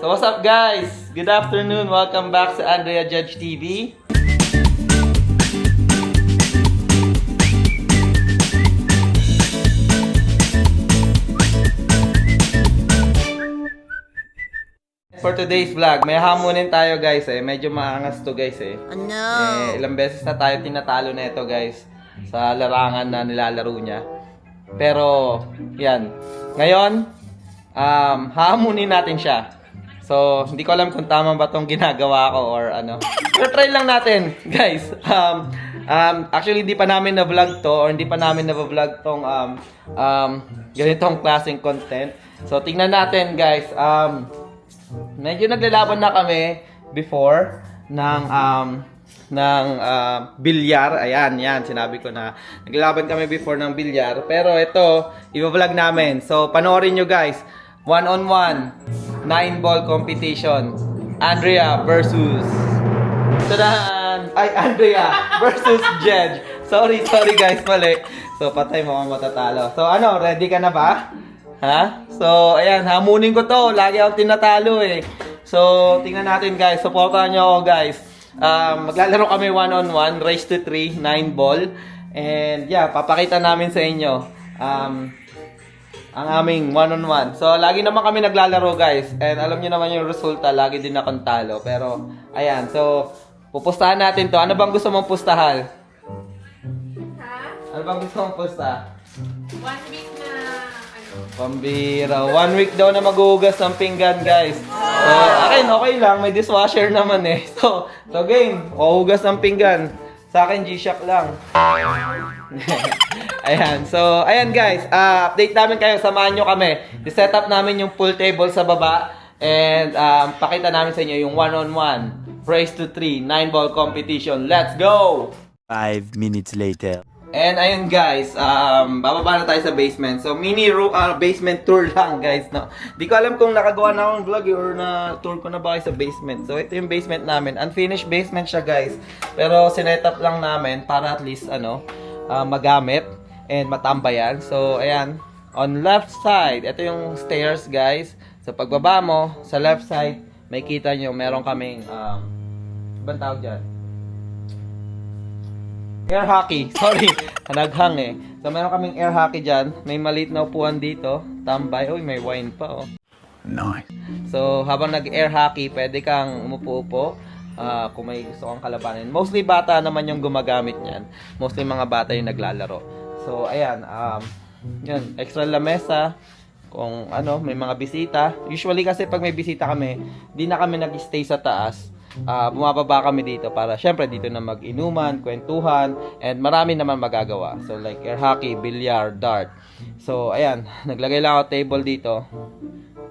So what's up guys? Good afternoon. Welcome back sa Andrea Judge TV. For today's vlog, may hamunin tayo guys eh. Medyo maangas to guys eh. Oh no! Eh, ilang beses na tayo tinatalo na ito guys sa larangan na nilalaro niya. Pero, yan. Ngayon, um, hahamunin natin siya. So, hindi ko alam kung tama ba tong ginagawa ko or ano. Pero try lang natin, guys. Um, um, actually, hindi pa namin na-vlog to or hindi pa namin na-vlog tong um, um, ganitong klaseng content. So, tingnan natin, guys. Um, medyo naglalaban na kami before ng um ng uh, bilyar. Ayan, yan, sinabi ko na. Naglalaban kami before ng bilyar. Pero ito, i-vlog namin. So, panoorin nyo guys. One-on-one. Nine-ball competition. Andrea versus... Tadaan! Ay, Andrea versus Jed. Sorry, sorry guys, mali. So, patay mo ang matatalo. So, ano, ready ka na ba? Ha? So, ayan, hamunin ko to. Lagi ako tinatalo eh. So, tingnan natin guys. Supportahan nyo ako guys. Um, maglalaro kami one-on-one, race to 3, 9 ball. And yeah, papakita namin sa inyo um, ang aming one-on-one. So, lagi naman kami naglalaro guys. And alam niyo naman yung resulta, lagi din akong talo. Pero, ayan. So, pupustahan natin to. Ano bang gusto mong pustahan? Ha? Ano bang gusto mong pusta? One week na, ano? Pambira. One week daw na maghuhugas ng pinggan, guys. So, akin, okay lang. May dishwasher naman eh. So, so game. Huhugas ng pinggan. Sa akin, G-Shock lang. ayan. So, ayan guys. ah, update namin kayo. Samahan nyo kami. I-set up namin yung pool table sa baba. And um, pakita namin sa inyo yung one-on-one. Race to 3. 9-ball competition. Let's go! Five minutes later. And ayun guys, um, bababa na tayo sa basement. So mini room, ah, basement tour lang guys. No? Di ko alam kung nakagawa na akong vlog eh, or na tour ko na ba sa basement. So ito yung basement namin. Unfinished basement siya guys. Pero sinet up lang namin para at least ano, ah, magamit and matambayan. So ayan, on left side, ito yung stairs guys. So pagbaba mo, sa left side, may kita nyo, meron kaming, um, ibang tawag dyan? Air hockey. Sorry. Naghang eh. So, meron kaming air hockey dyan. May maliit na upuan dito. Tambay. Uy, may wine pa oh. Nice. So, habang nag-air hockey, pwede kang umupo-upo. ah, kung may gusto kang kalabanin. Mostly bata naman yung gumagamit niyan. Mostly mga bata yung naglalaro. So, ayan. Um, yun. Extra lamesa. Kung ano, may mga bisita. Usually kasi pag may bisita kami, di na kami nag-stay sa taas. Ah, bumababa kami dito para syempre dito na mag-inuman, kwentuhan, and marami naman magagawa. So like air hockey, billiard, dart. So ayan, naglagay lang ako table dito.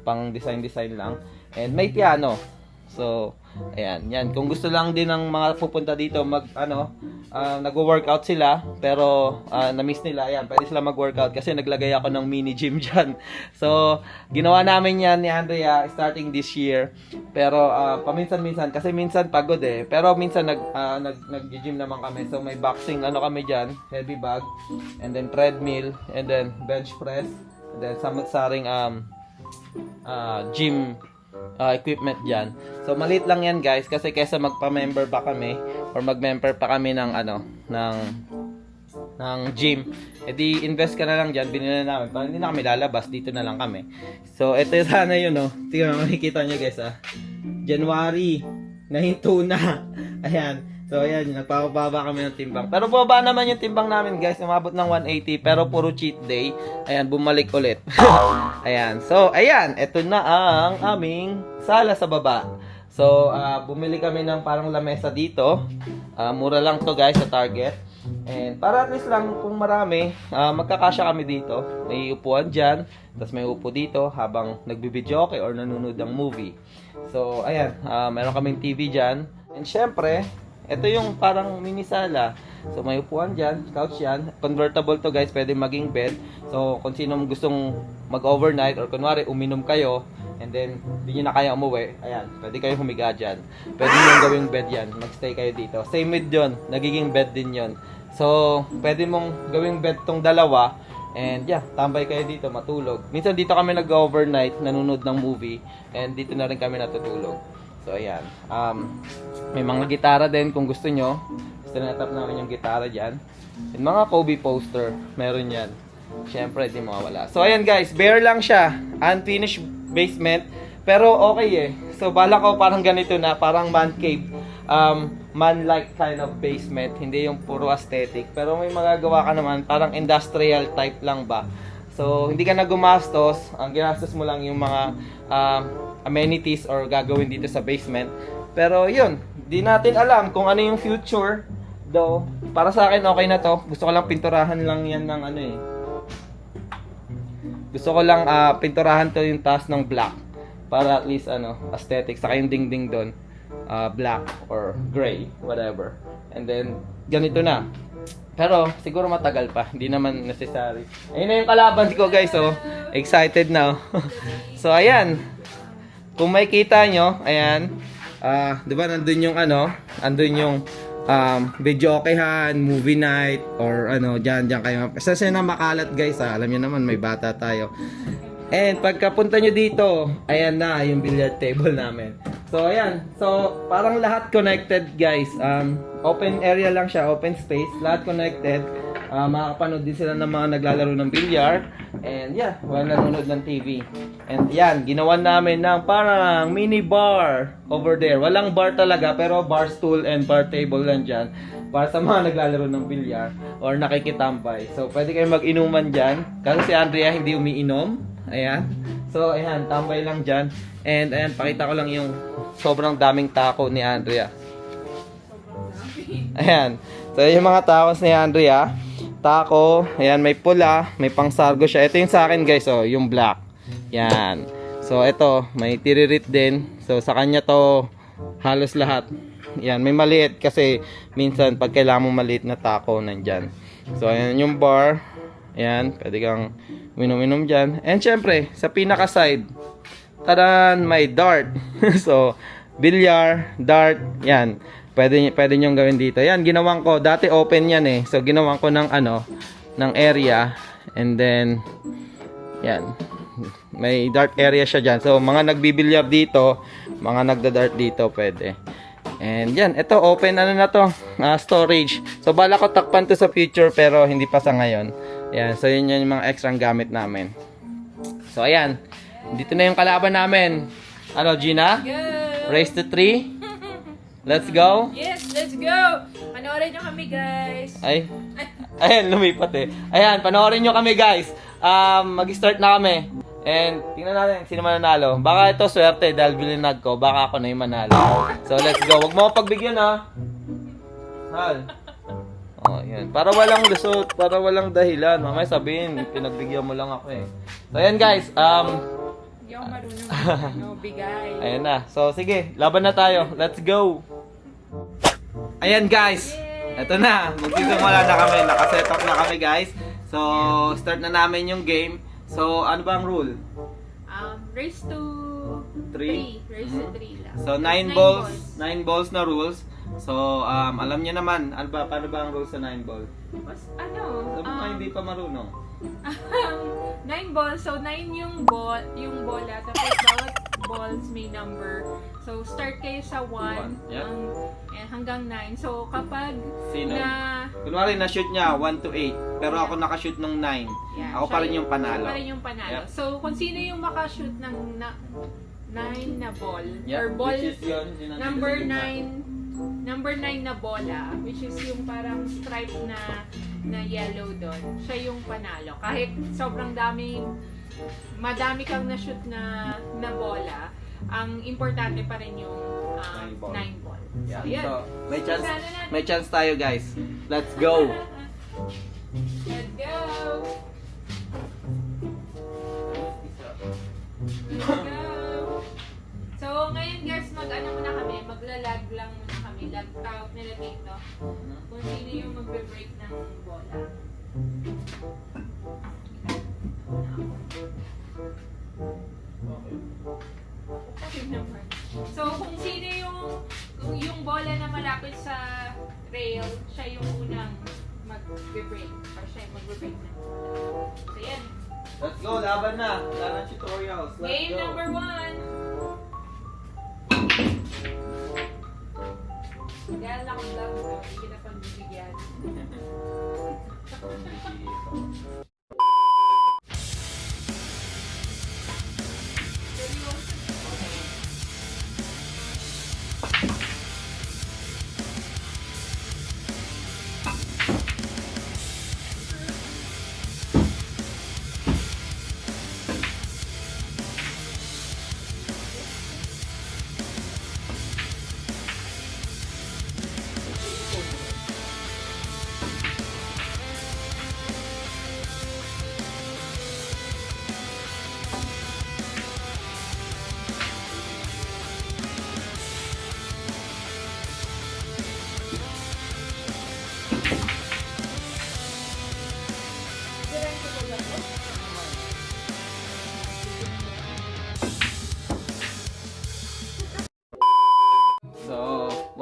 Pang design-design lang. And may piano. So, ayan, yan. Kung gusto lang din ng mga pupunta dito mag ano, ah, nagwo-workout sila pero ah, na-miss nila, ayan, pwede sila mag-workout kasi naglagay ako ng mini gym diyan. So, ginawa namin 'yan ni Andrea starting this year. Pero ah, paminsan-minsan kasi minsan pagod eh. Pero minsan nag ah, nag nag-gym naman kami. So may boxing ano kami diyan, heavy bag and then treadmill and then bench press and then samot-saring um ah, gym ah, equipment dyan. So, maliit lang yan guys kasi kesa magpa-member pa kami or mag-member pa kami ng ano, ng ng gym, edi invest ka na lang dyan, binili na namin. Para hindi na kami lalabas, dito na lang kami. So, ito sana yun, no. Tingnan, makikita nyo guys, ah. January, nahinto na. Ayan. So, ayan, nagpapababa kami ng timbang. Pero baba naman yung timbang namin, guys. Umabot ng 180, pero puro cheat day. Ayan, bumalik ulit. ayan. So, ayan. Ito na ang aming sala sa baba. So, ah, bumili kami ng parang lamesa dito. Ah, mura lang to guys sa Target. And para at least lang kung marami, ah, magkakasya kami dito. May upuan dyan, tapos may upo dito habang nagbibideo okay or nanonood ng movie. So, ayan, ah, meron kaming TV dyan. And syempre, ito yung parang mini sala. So, may upuan dyan, couch yan. Convertible to guys, pwede maging bed. So, kung sino gustong mag-overnight or kunwari uminom kayo, and then hindi nyo na kaya umuwi, ayan, pwede kayo humiga dyan. Pwede nyo gawing bed yan, magstay kayo dito. Same with yun, nagiging bed din yun. So, pwede mong gawing bed tong dalawa, And yeah, tambay kayo dito, matulog. Minsan dito kami nag-overnight, nanonood ng movie, and dito na rin kami natutulog. So ayan, um, may mga gitara din kung gusto nyo. Sinetap namin yung gitara dyan. And mga Kobe poster, meron yan. Siyempre, di mawawala. So ayan guys, bare lang siya. Unfinished basement. Pero okay eh. So bala ko parang ganito na, parang man cave. Um, man-like kind of basement. Hindi yung puro aesthetic. Pero may magagawa ka naman, parang industrial type lang ba. So hindi ka na gumastos. Ang ginastos mo lang yung mga um, amenities or gagawin dito sa basement. Pero yun, di natin alam kung ano yung future. Though, para sa akin okay na to. Gusto ko lang pinturahan lang yan ng ano eh. Gusto ko lang ah, pinturahan to yung taas ng black para at least ano, aesthetic saka yung dingding doon ah, black or gray, whatever. And then ganito na. Pero siguro matagal pa, hindi naman necessary. Ayun na yung kalaban ko guys, oh. Excited na. oh. so ayan. Kung may kita nyo, ayan. Ah, 'di ba nandun yung ano, andun yung um, video okayan, movie night, or ano, dyan, dyan kayo. Kasi na makalat guys, ha? alam niyo naman, may bata tayo. And pagkapunta nyo dito, ayan na yung billiard table namin. So ayan, so parang lahat connected guys. Um, open area lang siya, open space, lahat connected. Uh, makakapanood din sila ng mga naglalaro ng billiard. And yeah, wala nanonood ng TV. And yan, ginawa namin ng parang mini bar over there. Walang bar talaga, pero bar stool and bar table lang dyan. Para sa mga naglalaro ng bilyar or nakikitambay. So, pwede kayo mag-inuman dyan. Kasi si Andrea hindi umiinom. Ayan. So, ayan, tambay lang dyan. And, ayan, pakita ko lang yung sobrang daming tako ni Andrea. Ayan. So, yung mga takos ni Andrea. Tako. Ayan, may pula. May pangsargo siya. Ito yung sa akin, guys. Oh, yung black. Yan. So, ito. May tiririt din. So, sa kanya to halos lahat. Yan. May maliit kasi minsan pag kailangan mo maliit na tako, nandyan. So, ayan yung bar. Ayan. Pwede kang minom-minom dyan. And syempre, sa pinaka-side, tadan, may dart. so, bilyar, dart, yan. Pwede, pwede nyong gawin dito. Yan, ginawan ko. Dati open yan eh. So, ginawan ko ng ano, ng area. And then, yan. May dart area siya dyan. So, mga nagbibilyar dito, mga nagda-dart dito, pwede. And yan, ito open ano na to, ah, storage. So, bala ko takpan to sa future pero hindi pa sa ngayon. Yan, so yun yung mga extra gamit namin. So, ayan. Dito na yung kalaban namin. Ano, Gina? Go! Race to 3? Let's go. Yes, let's go! Panoorin nyo kami, guys. Ay. Ayan, lumipat eh. Ayan, panoorin nyo kami guys. Um, mag-start na kami. And tingnan natin sino mananalo. Baka ito swerte dahil bilinag ko. Baka ako na yung manalo. So let's go. Huwag mo pagbigyan ha. Hal. Oh, yan. Para walang lusot, para walang dahilan. Mamaya sabihin, pinagbigyan mo lang ako eh. So ayan guys, um, Hindi ako marunong no, bigay. Ayan na. So, sige. Laban na tayo. Let's go. Ayan, guys. Ito na. Magsisimula na kami. Nakaset up na kami, guys. So, start na namin yung game. So, ano ba ang rule? Um, race to Three? 3. Race to 3 lang. So, 9 balls. 9 balls na rules. So, um, alam niyo naman, ano ba, paano ba ang rules sa 9 ball? Mas, ano? Mga um, hindi pa marunong. nine balls. So, nine yung ball, yung bola. Tapos, bawat balls may number. So, start kayo sa 1 One, yeah. hanggang 9. So, kapag Sino? na... Kunwari, na-shoot niya 1 to 8. Pero ako nakashoot nung 9. Yeah, Ako pa rin yung panalo. Ako pa rin yung panalo. Yep. So, kung sino yung makashoot ng na, 9 na ball, Yeah, or ball, yun, yun number dito sa gitna. 9, number 9 na bola, which is yung parang stripe na na yellow doon, siya yung panalo. Kahit sobrang dami, madami kang na-shoot na, na bola, ang importante pa rin yung Nine ball. 9 ball. Yeah. So, yan. So, may chance, may chance tayo guys. Let's go. Let's go! Let's go! So, ngayon guys, mag-ano muna kami, maglalag lang lag out nila dito. Kung sino yung magbe-break ng bola. So, kung sino yung yung bola na malapit sa rail, siya yung unang mag-break. Or siya yung mag-break na. So, yan. Let's go, laban na. Wala na tutorials. Let's Game go. number one. Dahil naka-vlog ko, hindi kita pang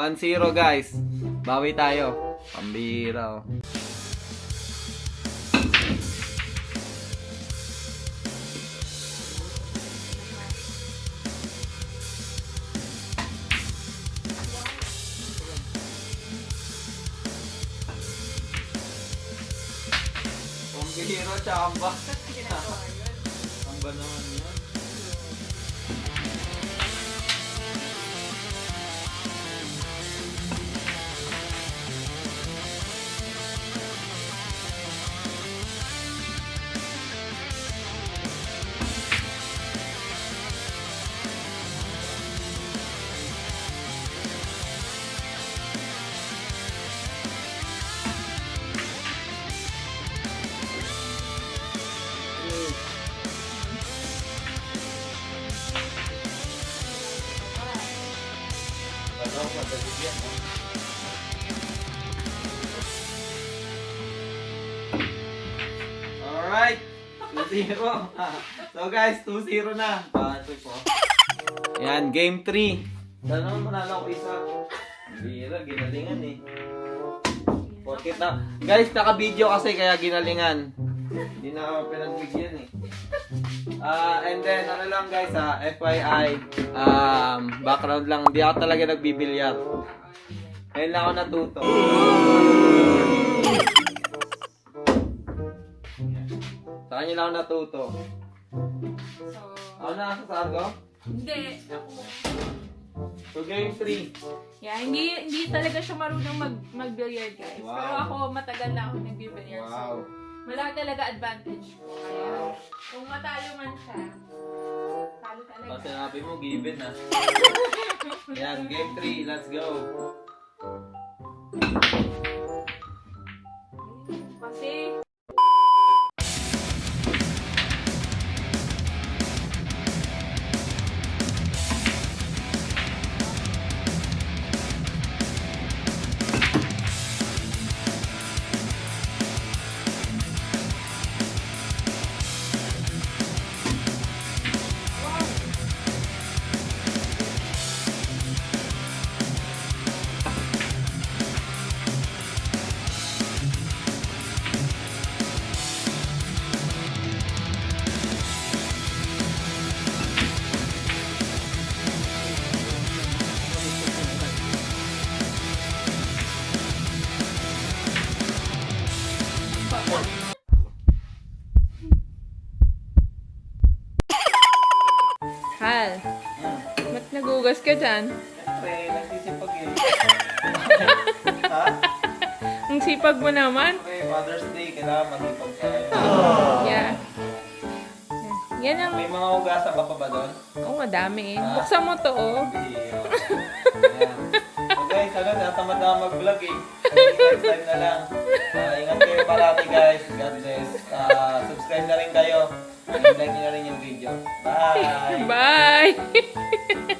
1-0 guys. Bawi tayo. Pambira. oh. 2-0. so guys, 2-0 na. Ah, ito po. Yan, game 3. Sana naman manalo ako isa. Bira, ginalingan eh. Porkit na. Guys, naka-video kasi kaya ginalingan. Hindi na pinagbigyan eh. Ah, and then ano lang guys ha, FYI, um, background lang, hindi ako talaga nagbibilyar. Ngayon lang ako natuto. Sa kanya lang ako natuto. So, Ako na sa saan ko? hindi. So game 3. yeah, hindi hindi talaga siya marunong mag mag-billiard, guys. Wow. Pero ako, matagal na ako nag-billiard. Wow. So, wala talaga advantage ko. Kaya, kung matalo man siya, talo talaga. Pag sinabi mo, given na. Yan, game 3. Let's go. Kasi, dyan? Siyempre, nagsisipag eh. ha? Ang sipag mo naman. Okay, Father's Day, kailangan mag-ipag tayo. Yeah. Yan ang... May mga hugasan ka pa ba doon? Oo, madami eh. Buksan mo to, oh. Bihira. Ayan. So guys, ano, natamad na mag-vlog eh. Next time na lang. Ah, ingat kayo parati guys. God bless. Ah, subscribe na rin kayo. I-like nyo na rin yung video. Bye! Bye!